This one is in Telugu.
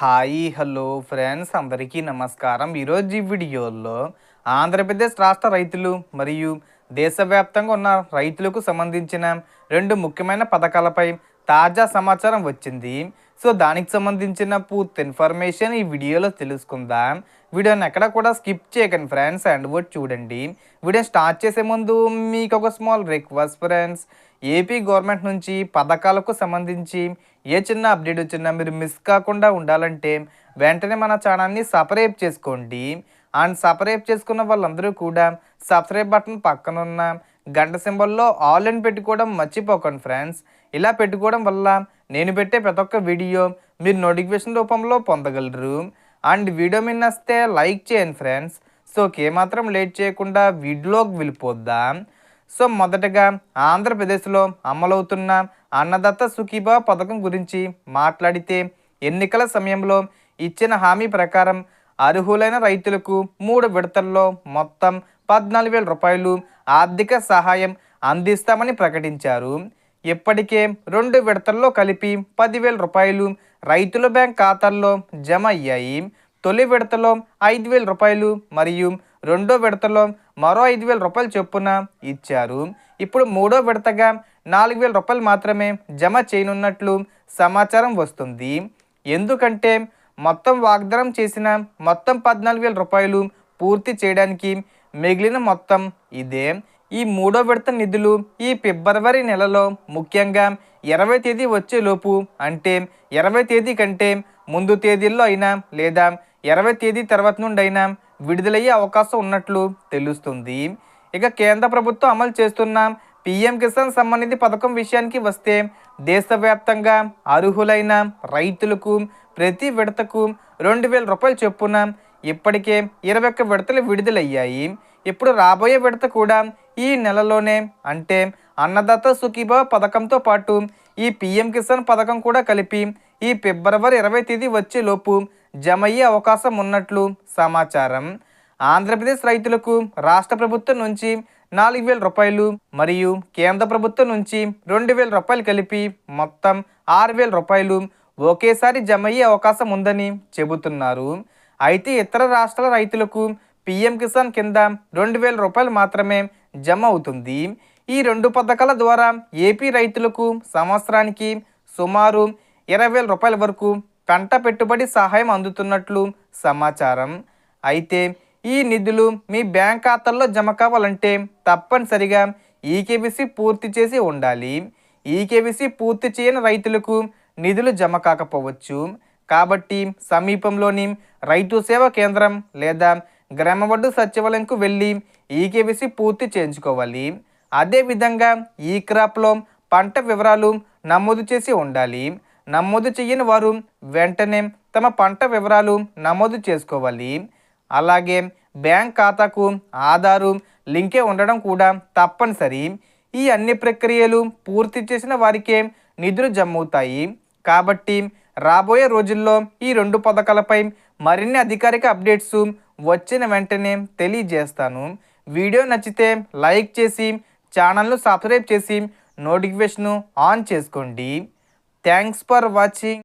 Hi hello friends. అందరికీ నమస్కారం. ఈరోజు ఈ వీడియోలో ఆంధ్రప్రదేశ్ రాష్ట్ర రైతులు మరియు దేశవ్యాప్తంగా ఉన్న రైతులకు సంబంధించిన రెండు ముఖ్యమైన పథకాలపై తాజా సమాచారం వచ్చింది. సో దానికి సంబంధించిన పూర్తి ఇన్ఫర్మేషన్ ఈ వీడియోలో తెలుసుకుందాం. వీడియోని ఎక్కడ కూడా స్కిప్ చేయకండి ఫ్రెండ్స్ అండ్ వర్డ్ చూడండి. వీడియో స్టార్ట్ చేసే ముందు మీకు ఒక small request friends. AP government నుంచి పథకాలకు సంబంధించి ఏ చిన్న అప్డేట్ వచ్చినా మీరు మిస్ కాకుండా ఉండాలంటే వెంటనే మన ఛానల్ని సపరేట్ చేసుకోండి. అండ్ సపరేట్ చేసుకున్న వాళ్ళందరూ కూడా సబ్స్క్రైబ్ బటన్ పక్కన ఉన్న గంట సింబల్లో ఆల్ అని పెట్టుకోవడం మర్చిపోకండి ఫ్రెండ్స్. ఇలా పెట్టుకోవడం వల్ల నేను పెట్టే ప్రతి ఒక్క వీడియో మీరు నోటిఫికేషన్ రూపంలో పొందగలరు. అండ్ వీడియో మీద వస్తే లైక్ చేయండి ఫ్రెండ్స్. సో ఏమాత్రం లేట్ చేయకుండా వీడియోకి వెళ్ళిపోద్దాం. సో మొదటగా ఆంధ్రప్రదేశ్లో అమలవుతున్న అన్నదత్త సుఖీబా పథకం గురించి మాట్లాడితే ఎన్నికల సమయంలో ఇచ్చిన హామీ ప్రకారం అర్హులైన రైతులకు మూడు విడతల్లో మొత్తం పద్నాలుగు వేల రూపాయలు ఆర్థిక సహాయం అందిస్తామని ప్రకటించారు. ఇప్పటికే రెండు విడతల్లో కలిపి పదివేల రూపాయలు రైతుల బ్యాంక్ ఖాతాల్లో జమ అయ్యాయి. తొలి విడతలో ఐదు వేల రూపాయలు మరియు రెండో విడతలో మరో ఐదు వేల రూపాయలు చొప్పున ఇచ్చారు. ఇప్పుడు మూడో విడతగా నాలుగు వేల రూపాయలు మాత్రమే జమ చేయనున్నట్లు సమాచారం వస్తుంది. ఎందుకంటే మొత్తం వాగ్దానం చేసిన మొత్తం పద్నాలుగు వేల రూపాయలు పూర్తి చేయడానికి మిగిలిన మొత్తం ఇదే. ఈ మూడో విడత నిధులు ఈ ఫిబ్రవరి నెలలో ముఖ్యంగా ఇరవై తేదీ వచ్చేలోపు అంటే ఇరవై తేదీ కంటే ముందు తేదీల్లో అయినా లేదా ఇరవై తేదీ తర్వాత నుండి అయినా విడుదలయ్యే అవకాశం ఉన్నట్లు తెలుస్తుంది. ఇక కేంద్ర ప్రభుత్వం అమలు చేస్తున్న పిఎం కిసాన్ సంబంధిత పథకం విషయానికి వస్తే దేశవ్యాప్తంగా అర్హులైన రైతులకు ప్రతి విడతకు రెండు వేల రూపాయలు చొప్పున ఇప్పటికే ఇరవై ఒక్క విడతలు విడుదలయ్యాయి. ఇప్పుడు రాబోయే విడత కూడా ఈ నెలలోనే అంటే అన్నదాత సుఖీభావ పథకంతో పాటు ఈ పిఎం కిసాన్ పథకం కూడా కలిపి ఈ ఫిబ్రవరి ఇరవై తేదీ వచ్చేలోపు జమ అయ్యే అవకాశం ఉన్నట్లు సమాచారం. ఆంధ్రప్రదేశ్ రైతులకు రాష్ట్ర ప్రభుత్వం నుంచి నాలుగు వేల రూపాయలు మరియు కేంద్ర ప్రభుత్వం నుంచి రెండు వేల రూపాయలు కలిపి మొత్తం ఆరు వేల రూపాయలు ఒకేసారి జమ అయ్యే అవకాశం ఉందని చెబుతున్నారు. అయితే ఇతర రాష్ట్రాల రైతులకు పిఎం కిసాన్ కింద రెండు వేల రూపాయలు మాత్రమే జమ అవుతుంది. ఈ రెండు పథకాల ద్వారా ఏపీ రైతులకు సంవత్సరానికి సుమారు ఇరవై వేల రూపాయల వరకు పంట పెట్టుబడి సహాయం అందుతున్నట్లు సమాచారం. అయితే ఈ నిధులు మీ బ్యాంక్ ఖాతాల్లో జమ కావాలంటే తప్పనిసరిగా ఈకేబీసీ పూర్తి చేసి ఉండాలి. ఈకేబీసీ పూర్తి చేయని రైతులకు నిధులు జమ కాకపోవచ్చు. కాబట్టి సమీపంలోని రైతు సేవా కేంద్రం లేదా గ్రామవడ్డు సచివాలయంకు వెళ్ళి ఈకేబీసీ పూర్తి చేయించుకోవాలి. అదేవిధంగా ఈ క్రాప్లో పంట వివరాలు నమోదు చేసి ఉండాలి. నమోదు చేయని వారు వెంటనే తమ పంట వివరాలు నమోదు చేసుకోవాలి. అలాగే బ్యాంక్ ఖాతాకు ఆధారు లింకే ఉండడం కూడా తప్పనిసరి. ఈ అన్ని ప్రక్రియలు పూర్తి చేసిన వారికే నిధులు జమ్మవుతాయి కాబట్టి రాబోయే రోజుల్లో ఈ రెండు పథకాలపై మరిన్ని అధికారిక అప్డేట్స్ వచ్చిన వెంటనే తెలియజేస్తాను. వీడియో నచ్చితే లైక్ చేసి ఛానల్ను సబ్స్క్రైబ్ చేసి నోటిఫికేషన్ ఆన్ చేసుకోండి. Thanks for watching.